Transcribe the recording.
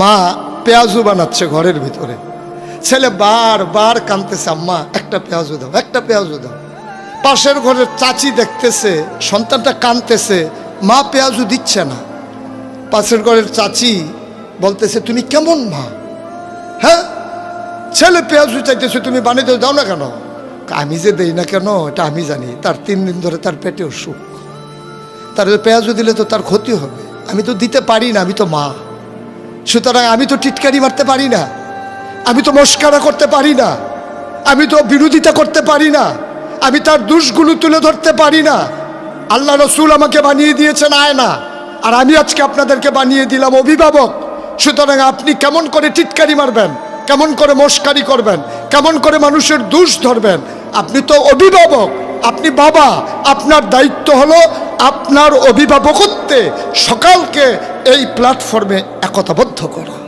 মা পেঁয়াজু বানাচ্ছে ঘরের ভিতরে। ছেলে বার বার কানতেছে আম্মা, একটা পেঁয়াজু দাও, একটা পেঁয়াজু দাও। পাশের ঘরের চাচি দেখতেছে, সন্তানটা কানতেছে মা পেঁয়াজু দিচ্ছে না। পাশের ঘরের চাচি বলতেছে, তুমি কেমন মা? হ্যাঁ ছেলে পেঁয়াজু চাইতেছে, তুমি বানিয়ে দাও না কেন? আমি যে দেই না কেন, এটা আমি জানি, তার তিন দিন ধরে তার পেটে অসুখ। তার পেঁয়াজু দিলে তো তার ক্ষতি হবে, আমি তো দিতে পারি না, আমি তো মা। সুতরাং আমি তো টিটকারি মারতে পারি না। আমি তো মস্কারা করতে পারি না। আমি তো বিরোধিতা করতে পারি না। আমি তার দোষগুলো তুলে ধরতে পারি না। আল্লাহ রসুল আমাকে বানিয়ে দিয়েছেন আয় না আর আমি আজকে আপনাদেরকে বানিয়ে দিলাম অভিভাবক। সুতরাং আপনি কেমন করে টিটকারি মারবেন? কেমন করে মস্কারি করবেন? কেমন করে মানুষের দোষ ধরবেন? আপনি তো অভিভাবক, আপনি বাবা। আপনার দায়িত্ব হলো আপনার অভিভাবকত্বে সকালকে এই প্ল্যাটফর্মে একতাবদ্ধ করা।